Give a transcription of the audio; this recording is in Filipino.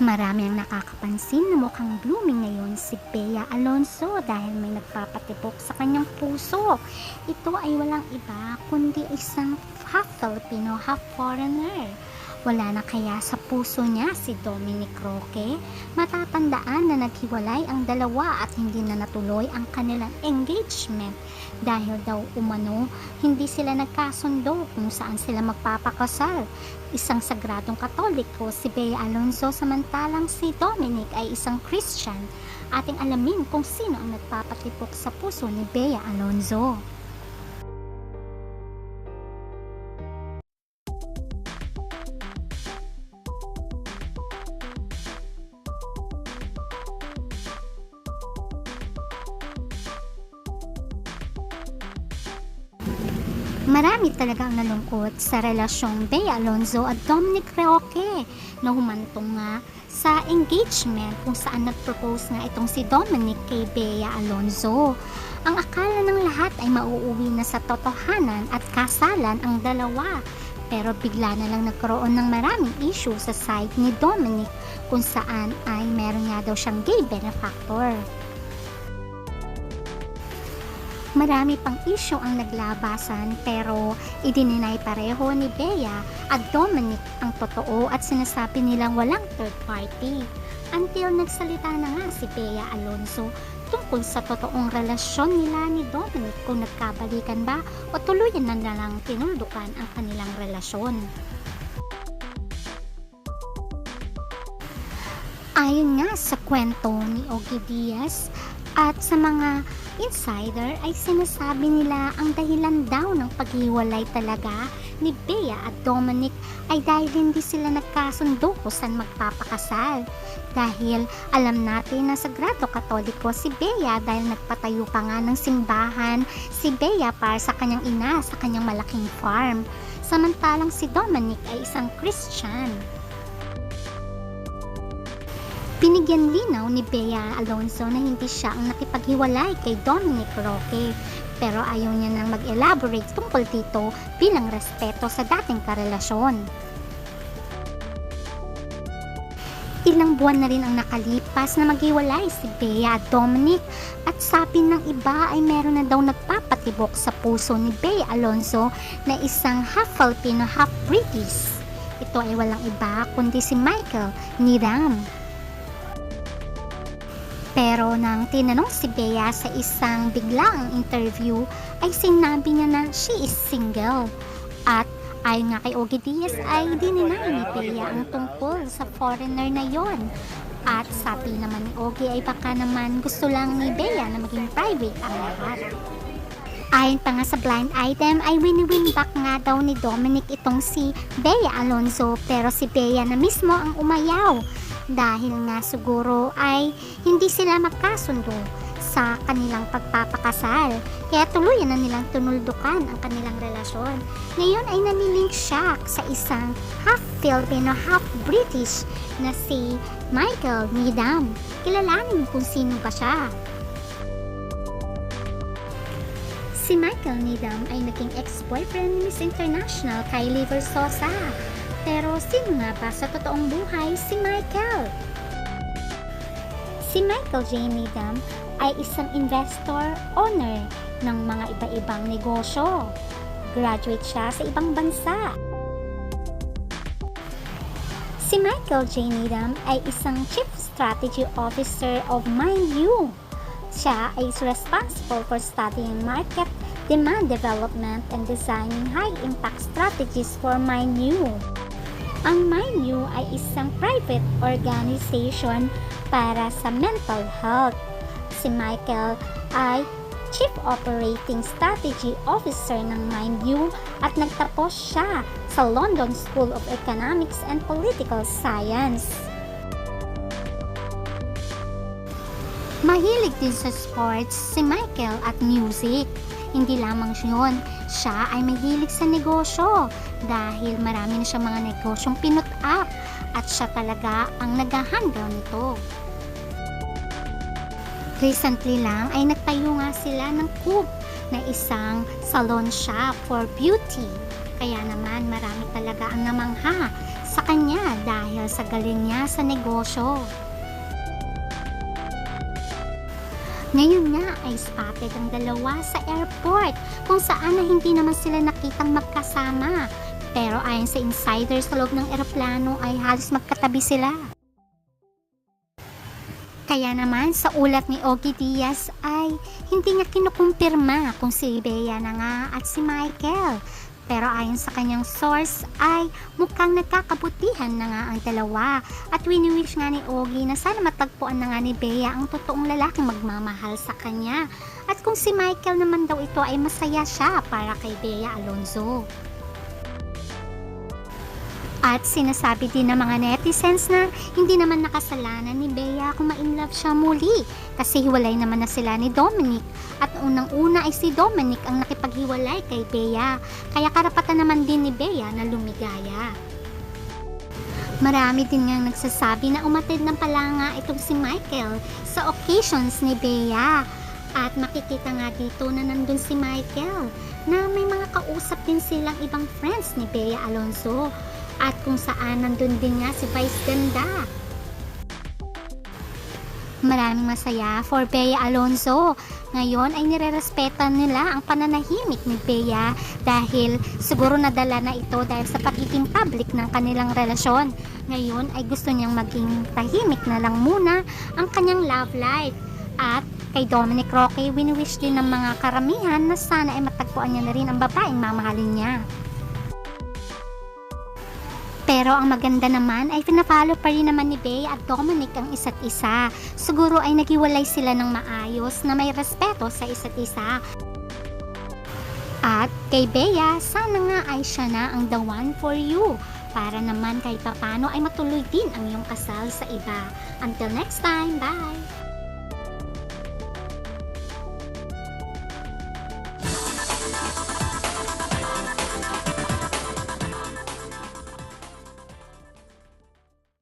Marami ang nakakapansin na mukhang blooming ngayon si Bea Alonso dahil may nagpapatibok sa kanyang puso. Ito ay walang iba kundi isang half Filipino, half foreigner. Wala na kaya sa puso niya si Dominic Roque? Matatandaan na naghiwalay ang dalawa at hindi na natuloy ang kanilang engagement dahil daw umano hindi sila nagkasundo kung saan sila magpapakasal. Isang sagradong katoliko si Bea Alonso samantalang si Dominic ay isang Christian. Ating alamin kung sino ang nagpapatipok sa puso ni Bea Alonso. Marami talaga ang nalungkot sa relasyong Bea Alonzo at Dominic Roque na humantong nga sa engagement kung saan nag-propose nga itong si Dominic kay Bea Alonzo. Ang akala ng lahat ay mauuwi na sa totohanan at kasalan ang dalawa. Pero bigla na lang nagkaroon ng maraming issue sa side ni Dominic kung saan ay meron nga daw siyang gay benefactor. Marami pang issue ang naglabasan pero idininay pareho ni Bea at Dominic ang totoo at sinasabi nilang walang third party. Until nagsalita na nga si Bea Alonso tungkol sa totoong relasyon nila ni Dominic kung nagkabalikan ba o tuluyan na nalang tinuldukan ang kanilang relasyon. Ayon nga sa kwento ni Ogie Diaz at sa mga insider ay sinasabi nila ang dahilan daw ng paghiwalay talaga ni Bea at Dominic ay dahil hindi sila nagkasundo kung saan magpapakasal. Dahil alam natin na sagrado katoliko si Bea dahil nagpatayo pa nga ng simbahan si Bea para sa kanyang ina sa kanyang malaking farm. Samantalang si Dominic ay isang Christian. Binigyan linaw ni Bea Alonso na hindi siya ang nakipaghiwalay kay Dominic Roque pero ayaw niya nang mag-elaborate tungkol dito bilang respeto sa dating karelasyon. Ilang buwan na rin ang nakalipas na maghiwalay si Bea at Dominic at sabi ng iba ay meron na daw nagpapatibok sa puso ni Bea Alonso na isang half Filipino, half British. Ito ay walang iba kundi si Michael Niram. Pero nang tinanong si Bea sa isang biglaang interview, ay sinabi niya na she is single. At ayon nga kay Ogie Diaz ay dininay ni Bea ang tungkol sa foreigner na yon. At sabi naman ni Ogie ay baka naman gusto lang ni Bea na maging private ang lahat. Ayon pa nga sa blind item ay win-win back nga daw ni Dominic itong si Bea Alonzo pero si Bea na mismo ang umayaw dahil nga siguro ay hindi sila magkasundo sa kanilang pagpapakasal. Kaya tuluyan na nilang tunuldukan ang kanilang relasyon. Ngayon ay nanilink siya sa isang half Filipino, half British na si Michael Nidam. Kilalanin kung sino ba siya. Si Michael Nidam ay naging ex-boyfriend ni Miss International Kylie Versosa. Pero sino nga ba sa totoong buhay si Michael? Si Michael J. Needham ay isang investor owner ng mga iba-ibang negosyo. Graduate siya sa ibang bansa. Si Michael J. Needham ay isang Chief Strategy Officer of MindU. Siya ay responsible for studying market demand development and designing high-impact strategies for MindU. Ang MindU ay isang private organization para sa mental health. Si Michael ay Chief Operating Strategy Officer ng MindU at nagtapos siya sa London School of Economics and Political Science. Mahilig din sa sports si Michael at music. Hindi lamang yun, siya ay mahilig sa negosyo dahil marami na siyang mga negosyong pinut up at siya talaga ang nag-handle nito. Recently lang ay nagtayo nga sila ng Coop na isang salon shop for beauty. Kaya naman marami talaga ang namangha sa kanya dahil sa galing niya sa negosyo. Ngayon nga ay spotted ang dalawa sa airport kung saan na hindi naman sila nakitang magkasama. Pero ayon sa insiders sa loob ng eroplano ay halos magkatabi sila. Kaya naman sa ulat ni Ogie Diaz ay hindi niya kinukumpirma kung si Bea na nga at si Michael. Pero ayon sa kanyang source ay mukhang nagkakabutihan na nga ang dalawa at wini-wish nga ni Ogie na sana matagpuan na nga ni Bea ang totoong lalaking magmamahal sa kanya. At kung si Michael naman daw ito ay masaya siya para kay Bea Alonzo. At sinasabi din ng mga netizens na hindi naman nakasalanan ni Bea kung ma-inlove siya muli kasi hiwalay naman na sila ni Dominic. At unang-una ay si Dominic ang nakipaghiwalay kay Bea kaya karapatan naman din ni Bea na lumigaya. Marami din ngang nagsasabi na umatid ng palanga itong si Michael sa occasions ni Bea. At makikita nga dito na nandun si Michael na may mga kausap din silang ibang friends ni Bea Alonzo at kung saan nandun din nga si Vice Ganda. Maraming masaya for Bea Alonzo. Ngayon ay nirerespetan nila ang pananahimik ni Bea dahil siguro nadala na ito dahil sa pagiging public ng kanilang relasyon. Ngayon ay gusto niyang maging tahimik na lang muna ang kanyang love life. At kay Dominic Roque, wini-wish din ng mga karamihan na sana ay matagpuan niya na rin ang babaeng mamahalin niya. Pero ang maganda naman ay pinapalo pa rin naman ni Bea at Dominic ang isa't isa. Siguro ay naghiwalay sila ng maayos na may respeto sa isa't isa. At kay Bea, sana nga ay siya na ang the one for you. Para naman kahit papano ay matuloy din ang iyong kasal sa iba. Until next time, bye!